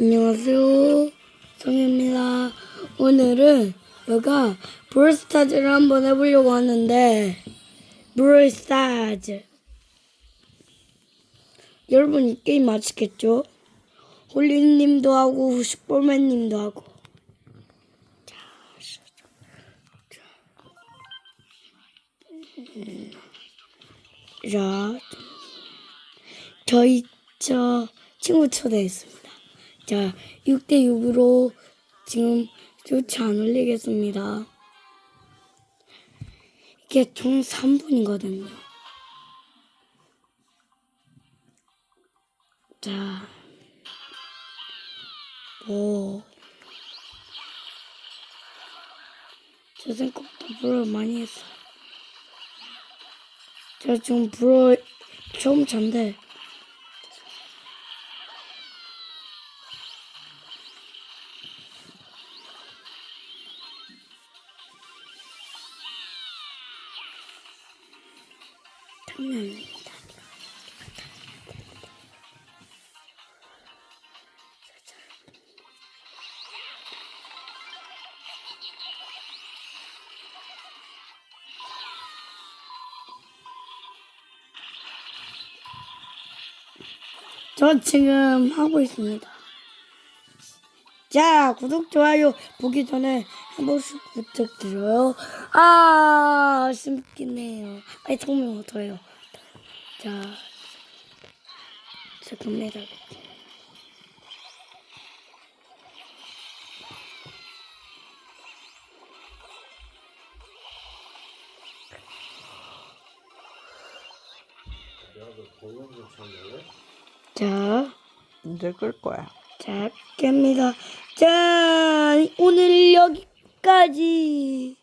안녕하세요. 성입니다. 오늘은 제가 브롤스타즈를 한번 해보려고 하는데 브롤스타즈 여러분 이 게임 아시겠죠? 홀리님도 하고 슈퍼맨님도 하고 자, 음, 자 저희 저 친구 초대했습니다. 자, 6대 6으로 지금 조치 안 올리겠습니다. 이게 총 3분이거든요. 자, 뭐, 저 생각보다 불을 많이 했어요. 제가 지금 불을 처음 잔데, 저 지금 하고 있습니다. 자, 구독, 좋아요 보기 전에 한 번씩 부탁드려요. 아, 아쉽긴 해요. 아니, 성명 더요. 자, 자, 갑니다. 자, 이제 끌 거야. 자, 깹니다. 자, 오늘 여기 까지.